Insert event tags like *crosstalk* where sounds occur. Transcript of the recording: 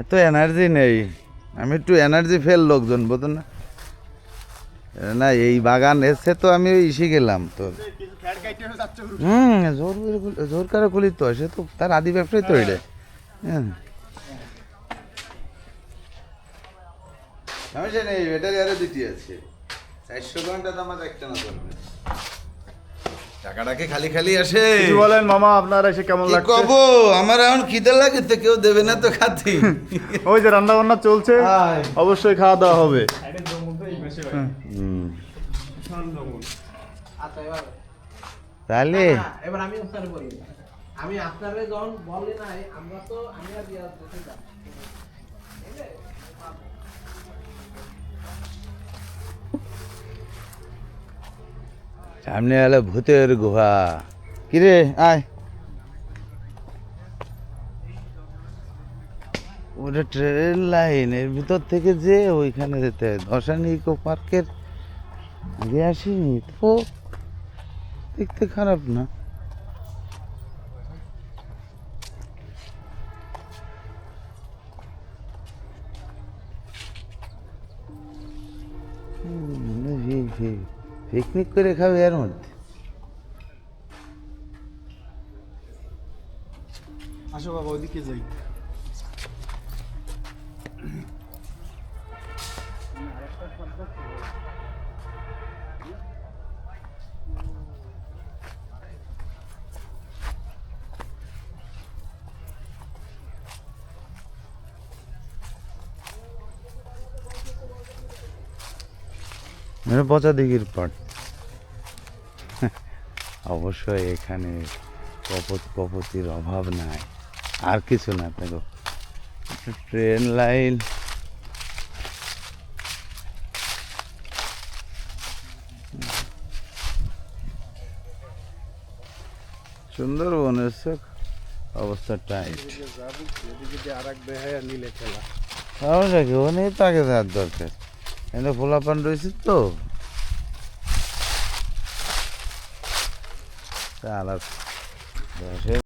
এত এনার্জি নেই। আমি একটু এনার্জি ফেল লোকজন, বুঝুন না? না, এই বাগান এসে তো আমি ইসে গেলাম তো। হুম, জোর জোর করে খুলি তো, সে তো তার আদি ব্যবসায় তো এটা হ্যাঁ। সমস্যা নেই ব্যাটারি আরও দুটি আছে। চারশো ঘণ্টা তো আমার একটা না টাকাটা কি খালি খালি আসে। কি বলেন মামা আপনার এসে কেমন কি লাগছে? কব? আমার এখন খিদে লাগে তো কেউ দেবে না তো খাতি। *laughs* ওই যে রান্না বান্না চলছে। অবশ্যই খাওয়া দাওয়া হবে। হুম। আচ্ছা তাহলে? এবার আমি আমি আপনারে যখন বলি নাই আমরা তো আমি আর সামনে হলো ভূতের গুহা। কিরে, আয়। ওটা ট্রেনের লাইন এর ভিতর থেকে যে ওইখানে যেতে হয়। ধসানি ইকো পার্কের আগে আসিনি তো। দেখতে খারাপ না। পিকনিক করে খাবে এর মধ্যে। আসো বাবা ওদিকে যাই। মানে পচা দিঘির পাট। অবশ্যই এখানে কপত কপতির অভাব নাই। আর কিছু না দেখো ট্রেন লাইন। চোখ অবস্থা টাইট সমস্যা কি ও নেই তাকে দরকার। এখানে পোলাপান রয়েছে তো? তাহলে দশের